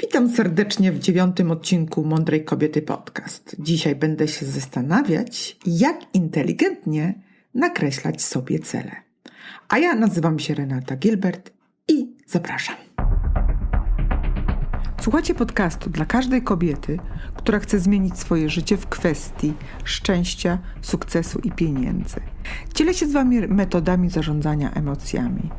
Witam serdecznie w dziewiątym odcinku Mądrej Kobiety Podcast. Dzisiaj będę się zastanawiać, jak inteligentnie nakreślać sobie cele. A ja nazywam się Renata Gilbert i zapraszam. Słuchacie podcastu dla każdej kobiety, która chce zmienić swoje życie w kwestii szczęścia, sukcesu i pieniędzy. Dzielę się z Wami metodami zarządzania emocjami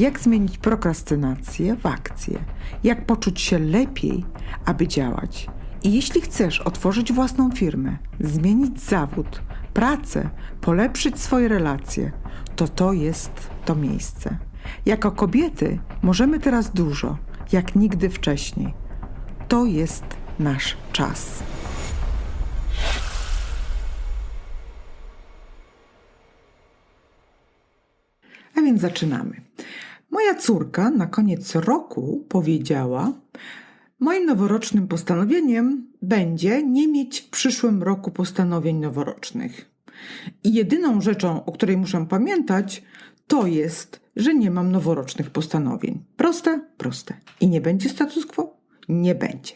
jak zmienić prokrastynację w akcję, jak poczuć się lepiej, aby działać. I jeśli chcesz otworzyć własną firmę, zmienić zawód, pracę, polepszyć swoje relacje, to to jest to miejsce. Jako kobiety możemy teraz dużo, jak nigdy wcześniej. To jest nasz czas. A więc zaczynamy. Moja córka na koniec roku powiedziała: Moim noworocznym postanowieniem będzie nie mieć w przyszłym roku postanowień noworocznych. I jedyną rzeczą, o której muszę pamiętać, to jest, że nie mam noworocznych postanowień. Proste, proste. I nie będzie status quo? Nie będzie.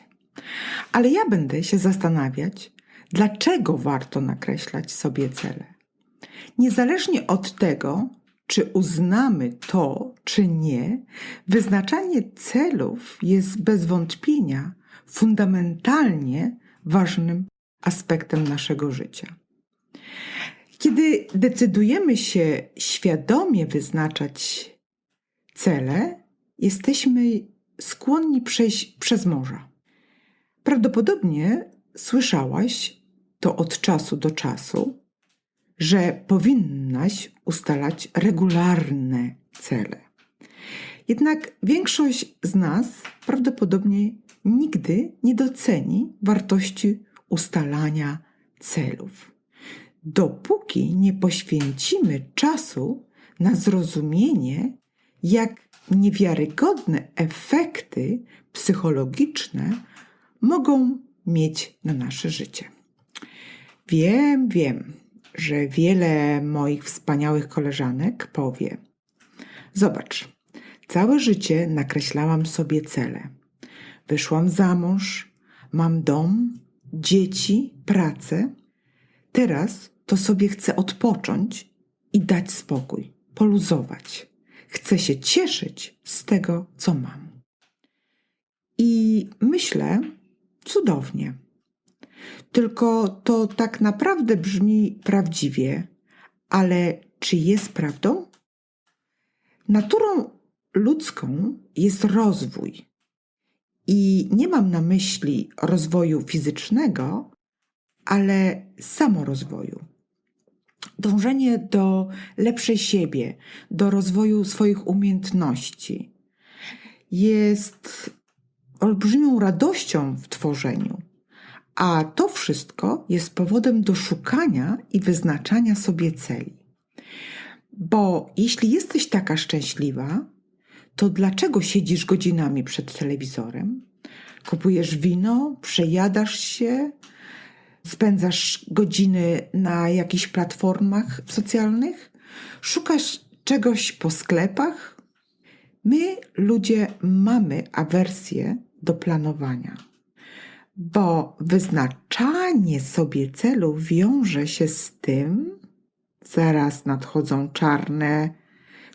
Ale ja będę się zastanawiać, dlaczego warto nakreślać sobie cele. Niezależnie od tego, czy uznamy to, czy nie, wyznaczanie celów jest bez wątpienia fundamentalnie ważnym aspektem naszego życia. Kiedy decydujemy się świadomie wyznaczać cele, jesteśmy skłonni przejść przez morza. Prawdopodobnie słyszałaś to od czasu do czasu, że powinnaś ustalać regularne cele. Jednak większość z nas prawdopodobnie nigdy nie doceni wartości ustalania celów. Dopóki nie poświęcimy czasu na zrozumienie, jak niewiarygodne efekty psychologiczne mogą mieć na nasze życie. Wiem, wiem, że wiele moich wspaniałych koleżanek powie: Zobacz, całe życie nakreślałam sobie cele. Wyszłam za mąż, mam dom, dzieci, pracę. Teraz to sobie chcę odpocząć i dać spokój, poluzować. Chcę się cieszyć z tego, co mam. I myślę, cudownie. Tylko to tak naprawdę brzmi prawdziwie, ale czy jest prawdą? Naturą ludzką jest rozwój. I nie mam na myśli rozwoju fizycznego, ale samorozwoju. Dążenie do lepszej siebie, do rozwoju swoich umiejętności jest olbrzymią radością w tworzeniu. A to wszystko jest powodem do szukania i wyznaczania sobie celi. Bo jeśli jesteś taka szczęśliwa, to dlaczego siedzisz godzinami przed telewizorem? Kupujesz wino, przejadasz się, spędzasz godziny na jakichś platformach socjalnych, szukasz czegoś po sklepach? My, ludzie, mamy awersję do planowania bo wyznaczanie sobie celu wiąże się z tym, zaraz nadchodzą czarne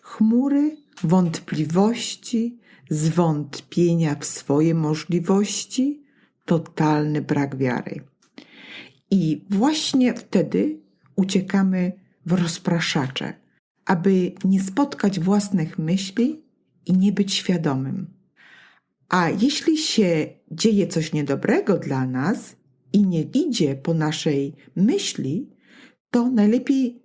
chmury, wątpliwości, zwątpienia w swoje możliwości, totalny brak wiary. I właśnie wtedy uciekamy w rozpraszacze, aby nie spotkać własnych myśli i nie być świadomym. A jeśli się dzieje coś niedobrego dla nas i nie idzie po naszej myśli, to najlepiej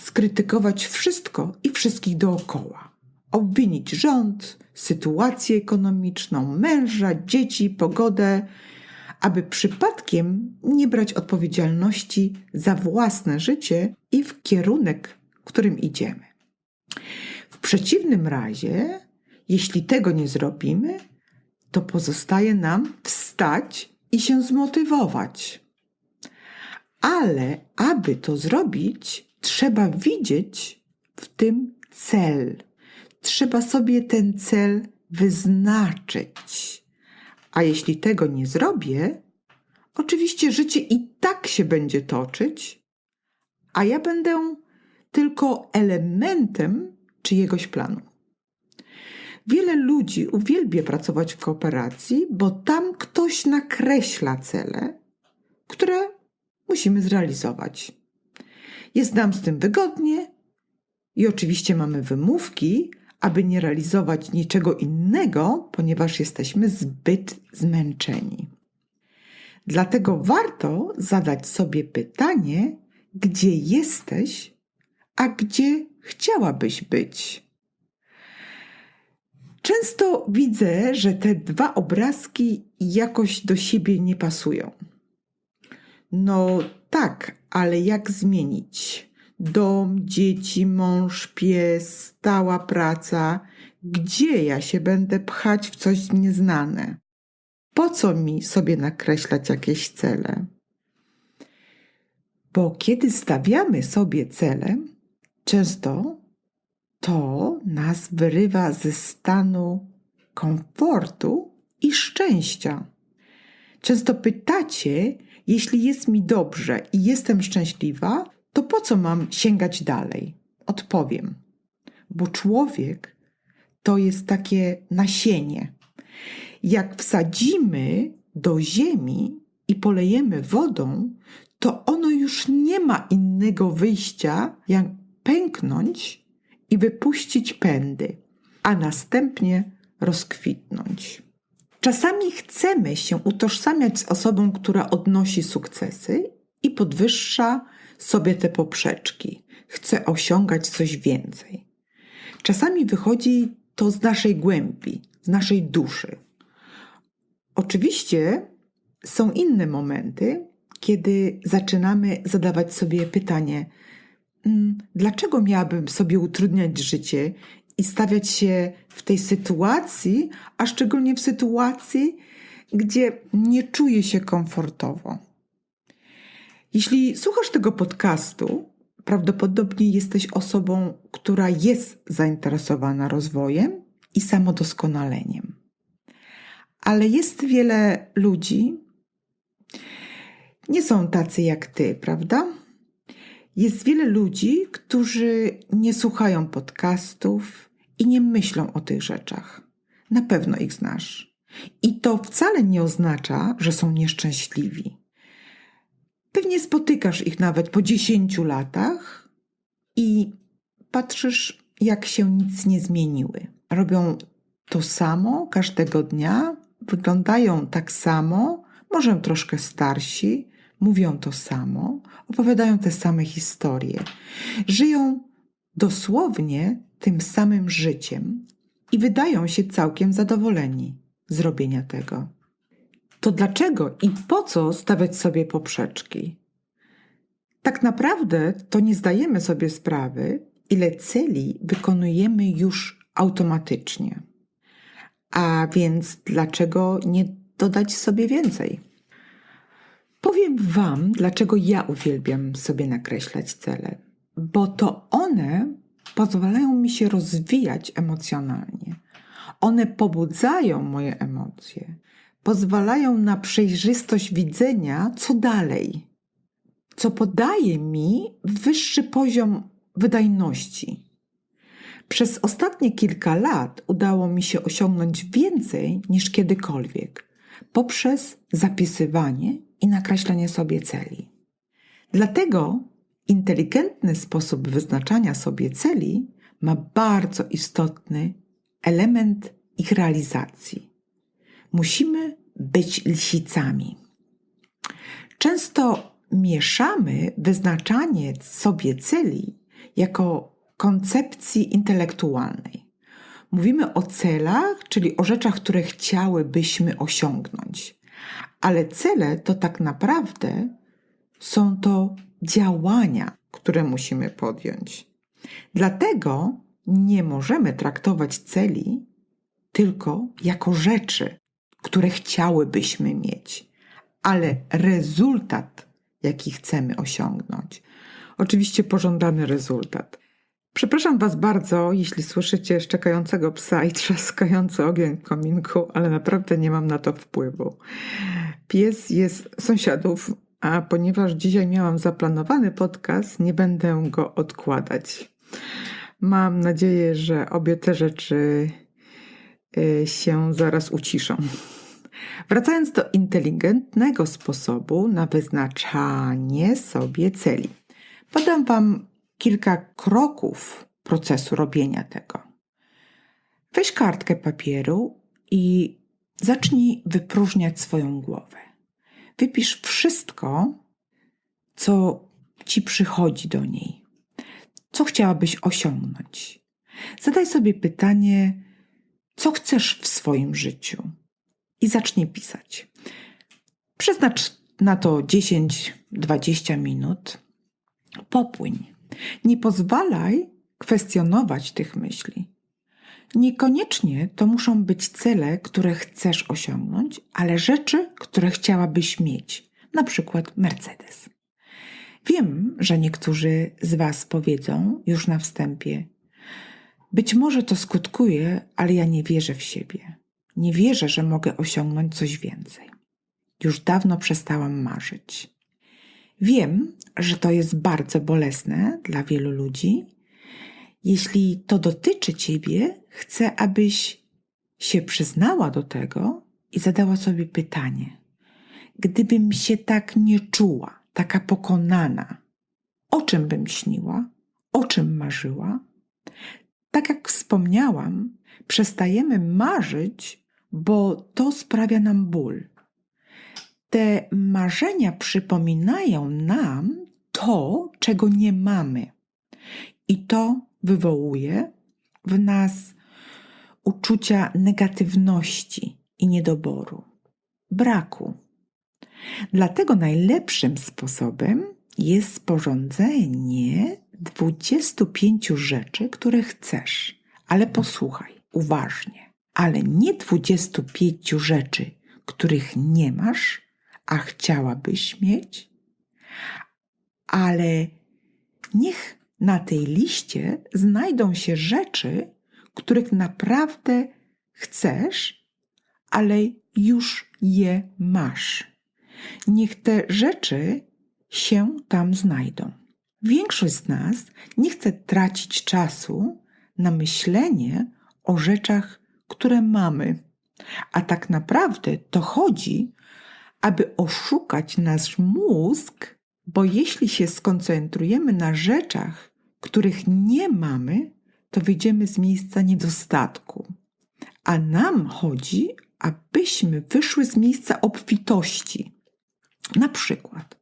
skrytykować wszystko i wszystkich dookoła. Obwinić rząd, sytuację ekonomiczną, męża, dzieci, pogodę, aby przypadkiem nie brać odpowiedzialności za własne życie i w kierunek, którym idziemy. W przeciwnym razie, jeśli tego nie zrobimy, to pozostaje nam wstać i się zmotywować. Ale aby to zrobić, trzeba widzieć w tym cel. Trzeba sobie ten cel wyznaczyć. A jeśli tego nie zrobię, oczywiście życie i tak się będzie toczyć, a ja będę tylko elementem czyjegoś planu. Wiele ludzi uwielbia pracować w kooperacji, bo tam ktoś nakreśla cele, które musimy zrealizować. Jest nam z tym wygodnie i oczywiście mamy wymówki, aby nie realizować niczego innego, ponieważ jesteśmy zbyt zmęczeni. Dlatego warto zadać sobie pytanie, gdzie jesteś, a gdzie chciałabyś być. Często widzę, że te dwa obrazki jakoś do siebie nie pasują. No tak, ale jak zmienić? Dom, dzieci, mąż, pies, stała praca. Gdzie ja się będę pchać w coś nieznane? Po co mi sobie nakreślać jakieś cele? Bo kiedy stawiamy sobie cele, często to nas wyrywa ze stanu komfortu i szczęścia. Często pytacie, jeśli jest mi dobrze i jestem szczęśliwa, to po co mam sięgać dalej? Odpowiem, bo człowiek to jest takie nasienie. Jak wsadzimy do ziemi i polejemy wodą, to ono już nie ma innego wyjścia, jak pęknąć i wypuścić pędy, a następnie rozkwitnąć. Czasami chcemy się utożsamiać z osobą, która odnosi sukcesy i podwyższa sobie te poprzeczki, chce osiągać coś więcej. Czasami wychodzi to z naszej głębi, z naszej duszy. Oczywiście są inne momenty, kiedy zaczynamy zadawać sobie pytanie, dlaczego miałabym sobie utrudniać życie i stawiać się w tej sytuacji, a szczególnie w sytuacji, gdzie nie czuję się komfortowo. Jeśli słuchasz tego podcastu, prawdopodobnie jesteś osobą, która jest zainteresowana rozwojem i samodoskonaleniem. Ale jest wiele ludzi, nie są tacy jak ty, prawda? Jest wiele ludzi, którzy nie słuchają podcastów i nie myślą o tych rzeczach. Na pewno ich znasz. I to wcale nie oznacza, że są nieszczęśliwi. Pewnie spotykasz ich nawet po 10 latach i patrzysz, jak się nic nie zmieniły. Robią to samo każdego dnia, wyglądają tak samo, może troszkę starsi, mówią to samo, opowiadają te same historie. Żyją dosłownie tym samym życiem i wydają się całkiem zadowoleni z robienia tego. To dlaczego i po co stawiać sobie poprzeczki? Tak naprawdę to nie zdajemy sobie sprawy, ile celi wykonujemy już automatycznie. A więc dlaczego nie dodać sobie więcej? Powiem Wam, dlaczego ja uwielbiam sobie nakreślać cele. Bo to one pozwalają mi się rozwijać emocjonalnie. One pobudzają moje emocje, pozwalają na przejrzystość widzenia, co dalej, co podaje mi wyższy poziom wydajności. Przez ostatnie kilka lat udało mi się osiągnąć więcej niż kiedykolwiek poprzez zapisywanie i nakreślanie sobie celi. Dlatego inteligentny sposób wyznaczania sobie celi ma bardzo istotny element ich realizacji. Musimy być lisicami. Często mieszamy wyznaczanie sobie celi jako koncepcji intelektualnej. Mówimy o celach, czyli o rzeczach, które chciałybyśmy osiągnąć. Ale cele to tak naprawdę są to działania, które musimy podjąć. Dlatego nie możemy traktować celi tylko jako rzeczy, które chciałybyśmy mieć, ale rezultat, jaki chcemy osiągnąć. Oczywiście pożądany rezultat. Przepraszam Was bardzo, jeśli słyszycie szczekającego psa i trzaskający ogień w kominku, ale naprawdę nie mam na to wpływu. Pies jest sąsiadów, a ponieważ dzisiaj miałam zaplanowany podcast, nie będę go odkładać. Mam nadzieję, że obie te rzeczy y, się zaraz uciszą. Wracając do inteligentnego sposobu na wyznaczanie sobie celi. Podam Wam kilka kroków procesu robienia tego. Weź kartkę papieru i zacznij wypróżniać swoją głowę. Wypisz wszystko, co ci przychodzi do niej. Co chciałabyś osiągnąć? Zadaj sobie pytanie, co chcesz w swoim życiu i zacznij pisać. Przeznacz na to 10-20 minut. Popłyń. Nie pozwalaj kwestionować tych myśli. Niekoniecznie to muszą być cele, które chcesz osiągnąć, ale rzeczy, które chciałabyś mieć, na przykład Mercedes. Wiem, że niektórzy z Was powiedzą już na wstępie: Być może to skutkuje, ale ja nie wierzę w siebie. Nie wierzę, że mogę osiągnąć coś więcej. Już dawno przestałam marzyć. Wiem, że to jest bardzo bolesne dla wielu ludzi. Jeśli to dotyczy Ciebie, chcę, abyś się przyznała do tego i zadała sobie pytanie: Gdybym się tak nie czuła, taka pokonana, o czym bym śniła, o czym marzyła? Tak jak wspomniałam, przestajemy marzyć, bo to sprawia nam ból. Te marzenia przypominają nam to, czego nie mamy. I to wywołuje w nas uczucia negatywności i niedoboru, braku. Dlatego najlepszym sposobem jest sporządzenie 25 rzeczy, które chcesz. Ale posłuchaj uważnie. Ale nie 25 rzeczy, których nie masz, a chciałabyś mieć, ale niech na tej liście znajdą się rzeczy, których naprawdę chcesz, ale już je masz. Niech te rzeczy się tam znajdą. Większość z nas nie chce tracić czasu na myślenie o rzeczach, które mamy, a tak naprawdę to chodzi, aby oszukać nasz mózg bo jeśli się skoncentrujemy na rzeczach, których nie mamy, to wyjdziemy z miejsca niedostatku. A nam chodzi, abyśmy wyszły z miejsca obfitości. Na przykład,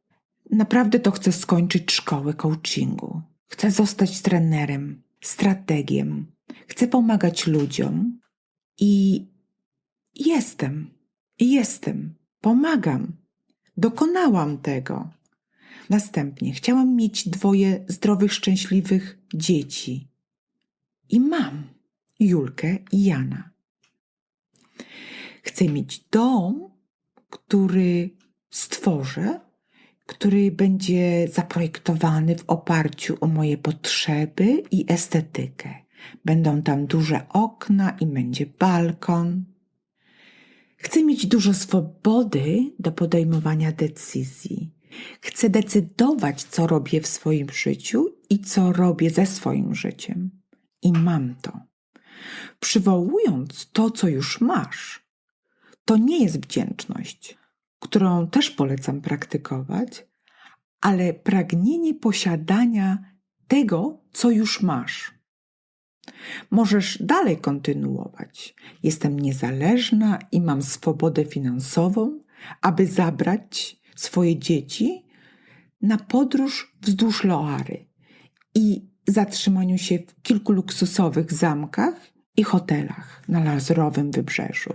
naprawdę to chcę skończyć szkołę coachingu. Chcę zostać trenerem, strategiem. Chcę pomagać ludziom i jestem, jestem, pomagam. Dokonałam tego. Następnie chciałam mieć dwoje zdrowych, szczęśliwych dzieci. I mam Julkę i Jana. Chcę mieć dom, który stworzę, który będzie zaprojektowany w oparciu o moje potrzeby i estetykę. Będą tam duże okna i będzie balkon. Chcę mieć dużo swobody do podejmowania decyzji. Chcę decydować, co robię w swoim życiu i co robię ze swoim życiem. I mam to. Przywołując to, co już masz, to nie jest wdzięczność, którą też polecam praktykować, ale pragnienie posiadania tego, co już masz. Możesz dalej kontynuować. Jestem niezależna i mam swobodę finansową, aby zabrać swoje dzieci na podróż wzdłuż Loary i zatrzymaniu się w kilku luksusowych zamkach i hotelach na Lazurowym Wybrzeżu.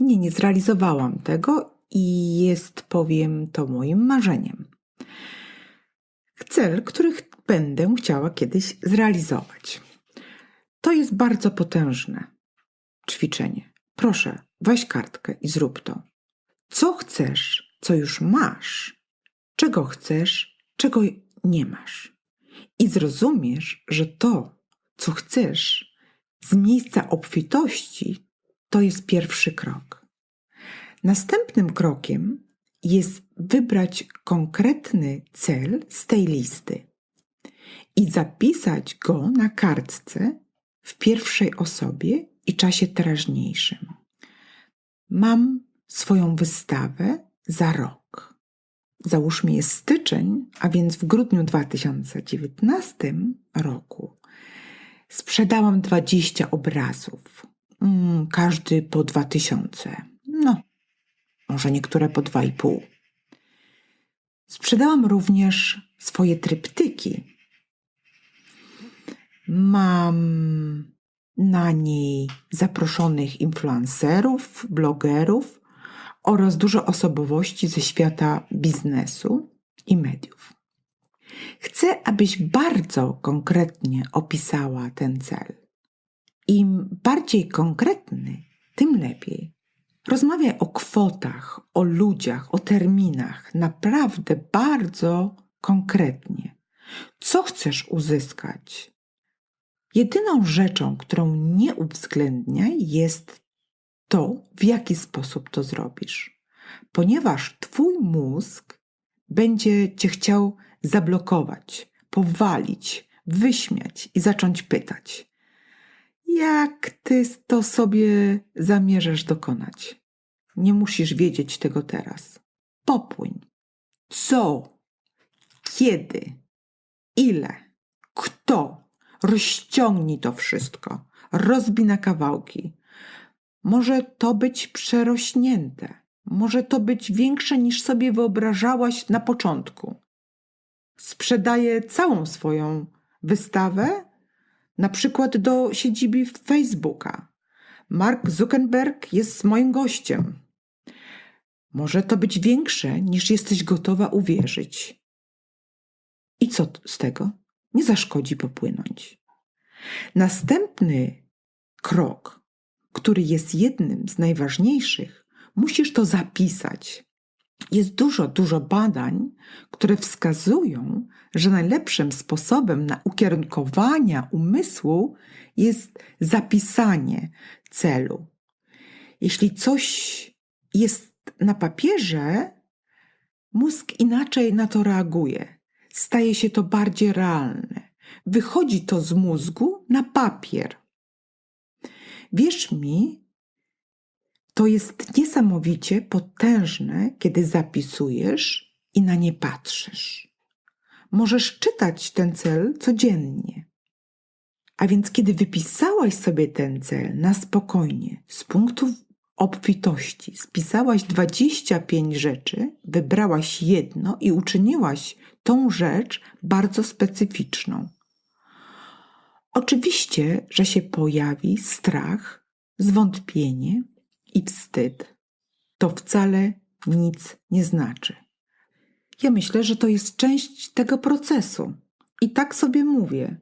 Nie, nie zrealizowałam tego i jest, powiem, to moim marzeniem. Cel, których będę chciała kiedyś zrealizować. To jest bardzo potężne ćwiczenie. Proszę, weź kartkę i zrób to. Co chcesz co już masz, czego chcesz, czego nie masz. i zrozumiesz, że to, co chcesz z miejsca obfitości, to jest pierwszy krok. Następnym krokiem jest wybrać konkretny cel z tej listy i zapisać go na kartce w pierwszej osobie i czasie teraźniejszym. Mam swoją wystawę za rok. Załóżmy jest styczeń, a więc w grudniu 2019 roku sprzedałam 20 obrazów, mm, każdy po 2000. No, może niektóre po 2,5. Sprzedałam również swoje tryptyki. Mam na niej zaproszonych influencerów, blogerów oraz dużo osobowości ze świata biznesu i mediów. Chcę, abyś bardzo konkretnie opisała ten cel. Im bardziej konkretny, tym lepiej. Rozmawiaj o kwotach, o ludziach, o terminach, naprawdę bardzo konkretnie. Co chcesz uzyskać? Jedyną rzeczą, którą nie uwzględniaj, jest to, w jaki sposób to zrobisz. Ponieważ Twój mózg będzie Cię chciał zablokować, powalić, wyśmiać i zacząć pytać: Jak Ty to sobie zamierzasz dokonać? Nie musisz wiedzieć tego teraz. Popłyń. Co? Kiedy? Ile? Kto? Rozciągnij to wszystko. Rozbij na kawałki. Może to być przerośnięte. Może to być większe niż sobie wyobrażałaś na początku. Sprzedaję całą swoją wystawę, na przykład do siedziby Facebooka. Mark Zuckerberg jest moim gościem. Może to być większe niż jesteś gotowa uwierzyć. I co z tego? Nie zaszkodzi popłynąć. Następny krok który jest jednym z najważniejszych, musisz to zapisać. Jest dużo, dużo badań, które wskazują, że najlepszym sposobem na ukierunkowania umysłu jest zapisanie celu. Jeśli coś jest na papierze, mózg inaczej na to reaguje. Staje się to bardziej realne. Wychodzi to z mózgu na papier. Wierz mi, to jest niesamowicie potężne, kiedy zapisujesz i na nie patrzysz. Możesz czytać ten cel codziennie. A więc, kiedy wypisałaś sobie ten cel na spokojnie, z punktu obfitości, spisałaś 25 rzeczy, wybrałaś jedno i uczyniłaś tą rzecz bardzo specyficzną. Oczywiście, że się pojawi strach, zwątpienie i wstyd. To wcale nic nie znaczy. Ja myślę, że to jest część tego procesu. I tak sobie mówię.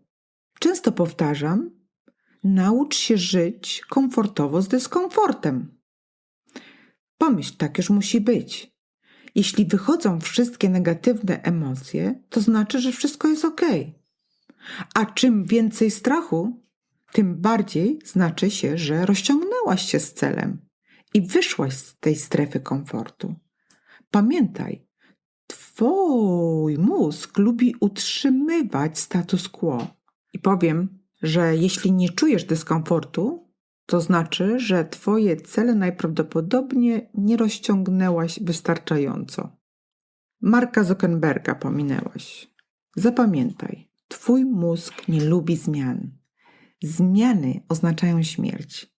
Często powtarzam: naucz się żyć komfortowo z dyskomfortem. Pomyśl, tak już musi być. Jeśli wychodzą wszystkie negatywne emocje, to znaczy, że wszystko jest ok. A czym więcej strachu, tym bardziej znaczy się, że rozciągnęłaś się z celem i wyszłaś z tej strefy komfortu. Pamiętaj, Twój mózg lubi utrzymywać status quo. I powiem, że jeśli nie czujesz dyskomfortu, to znaczy, że Twoje cele najprawdopodobniej nie rozciągnęłaś wystarczająco. Marka Zuckerberga pominęłaś. Zapamiętaj, Twój mózg nie lubi zmian. Zmiany oznaczają śmierć.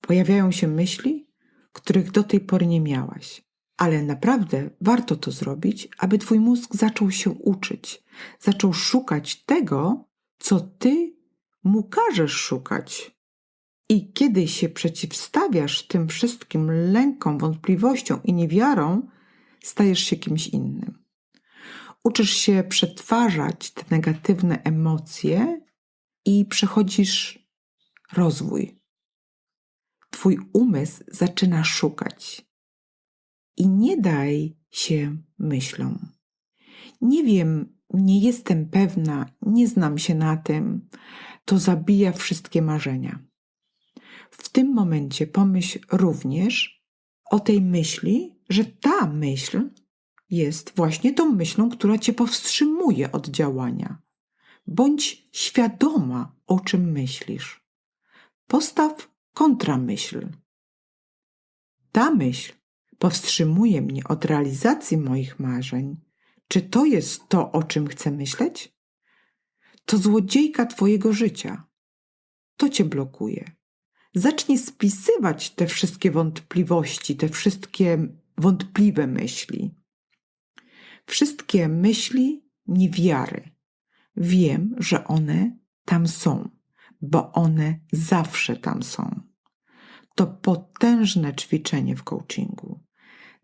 Pojawiają się myśli, których do tej pory nie miałaś. Ale naprawdę warto to zrobić, aby Twój mózg zaczął się uczyć, zaczął szukać tego, co Ty mu każesz szukać. I kiedy się przeciwstawiasz tym wszystkim lękom, wątpliwościom i niewiarą, stajesz się kimś innym uczysz się przetwarzać te negatywne emocje i przechodzisz rozwój. Twój umysł zaczyna szukać. I nie daj się myślom. Nie wiem, nie jestem pewna, nie znam się na tym, to zabija wszystkie marzenia. W tym momencie pomyśl również o tej myśli, że ta myśl jest właśnie tą myślą, która cię powstrzymuje od działania. Bądź świadoma, o czym myślisz. Postaw kontramyśl. Ta myśl powstrzymuje mnie od realizacji moich marzeń. Czy to jest to, o czym chcę myśleć? To złodziejka Twojego życia. To Cię blokuje. Zacznij spisywać te wszystkie wątpliwości, te wszystkie wątpliwe myśli. Wszystkie myśli niewiary. Wiem, że one tam są, bo one zawsze tam są. To potężne ćwiczenie w coachingu.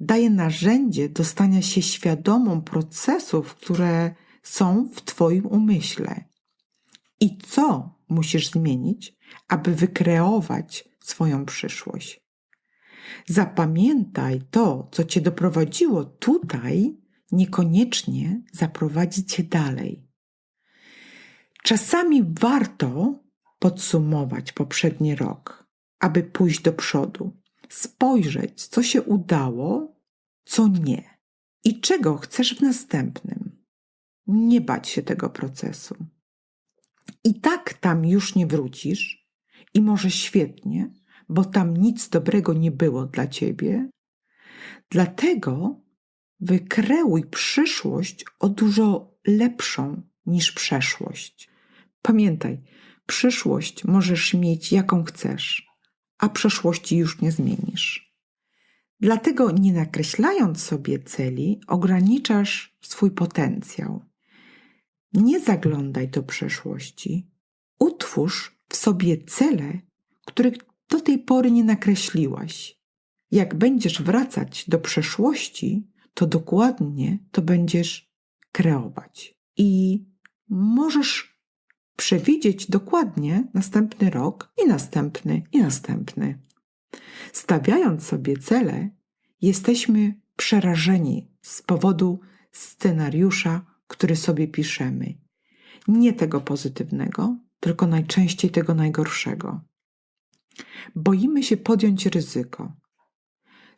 Daje narzędzie do stania się świadomą procesów, które są w Twoim umyśle. I co musisz zmienić, aby wykreować swoją przyszłość? Zapamiętaj to, co Cię doprowadziło tutaj, niekoniecznie zaprowadzi Cię dalej. Czasami warto podsumować poprzedni rok, aby pójść do przodu, spojrzeć, co się udało, co nie i czego chcesz w następnym. Nie bać się tego procesu. I tak tam już nie wrócisz, i może świetnie, bo tam nic dobrego nie było dla ciebie. Dlatego wykreuj przyszłość o dużo lepszą niż przeszłość. Pamiętaj, przyszłość możesz mieć jaką chcesz, a przeszłości już nie zmienisz. Dlatego nie nakreślając sobie celi, ograniczasz swój potencjał. Nie zaglądaj do przeszłości. Utwórz w sobie cele, których do tej pory nie nakreśliłaś. Jak będziesz wracać do przeszłości, to dokładnie to będziesz kreować. I możesz przewidzieć dokładnie następny rok i następny i następny. Stawiając sobie cele, jesteśmy przerażeni z powodu scenariusza, który sobie piszemy. Nie tego pozytywnego, tylko najczęściej tego najgorszego. Boimy się podjąć ryzyko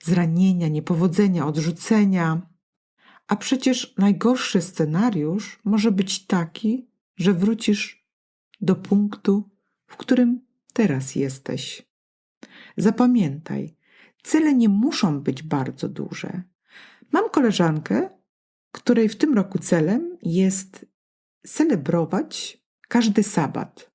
zranienia, niepowodzenia, odrzucenia. A przecież najgorszy scenariusz może być taki, że wrócisz do punktu, w którym teraz jesteś. Zapamiętaj, cele nie muszą być bardzo duże. Mam koleżankę, której w tym roku celem jest celebrować każdy sabat.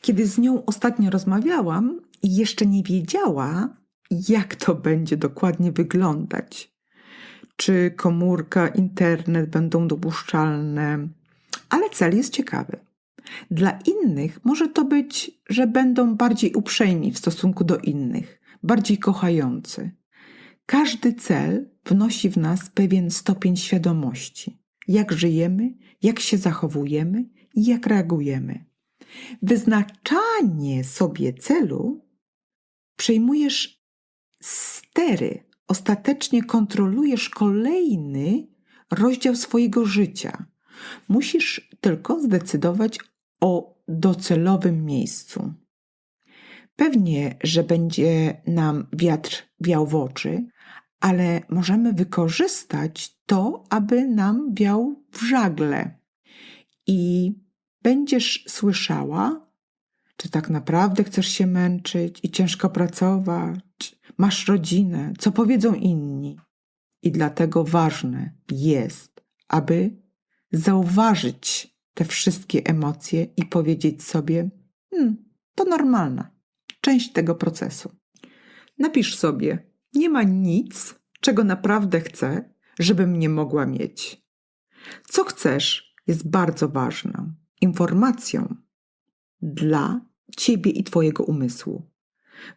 Kiedy z nią ostatnio rozmawiałam i jeszcze nie wiedziała, jak to będzie dokładnie wyglądać. Czy komórka, internet będą dopuszczalne, ale cel jest ciekawy. Dla innych może to być, że będą bardziej uprzejmi w stosunku do innych, bardziej kochający. Każdy cel wnosi w nas pewien stopień świadomości, jak żyjemy, jak się zachowujemy i jak reagujemy. Wyznaczanie sobie celu przejmujesz stery, ostatecznie kontrolujesz kolejny rozdział swojego życia. Musisz tylko zdecydować o docelowym miejscu. Pewnie, że będzie nam wiatr wiał w oczy, ale możemy wykorzystać to, aby nam wiał w żagle. I będziesz słyszała, czy tak naprawdę chcesz się męczyć i ciężko pracować, masz rodzinę, co powiedzą inni. I dlatego ważne jest, aby zauważyć te wszystkie emocje i powiedzieć sobie: hmm, to normalna, część tego procesu. Napisz sobie: Nie ma nic, czego naprawdę chcę, żebym nie mogła mieć. Co chcesz jest bardzo ważną informacją dla ciebie i twojego umysłu.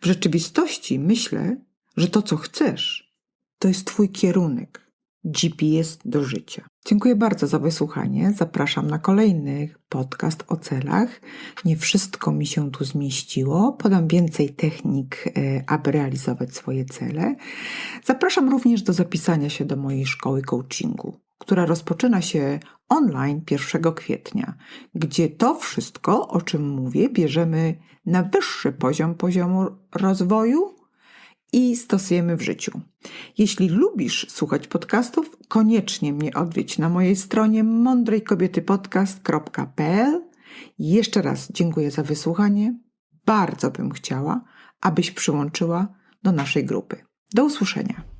W rzeczywistości myślę, że to, co chcesz, to jest twój kierunek, GPS do życia. Dziękuję bardzo za wysłuchanie. Zapraszam na kolejny podcast o celach. Nie wszystko mi się tu zmieściło. Podam więcej technik, e, aby realizować swoje cele. Zapraszam również do zapisania się do mojej szkoły coachingu która rozpoczyna się online 1 kwietnia, gdzie to wszystko, o czym mówię, bierzemy na wyższy poziom poziomu rozwoju i stosujemy w życiu. Jeśli lubisz słuchać podcastów, koniecznie mnie odwiedź na mojej stronie mądrejkobietypodcast.pl. Jeszcze raz dziękuję za wysłuchanie. Bardzo bym chciała, abyś przyłączyła do naszej grupy. Do usłyszenia.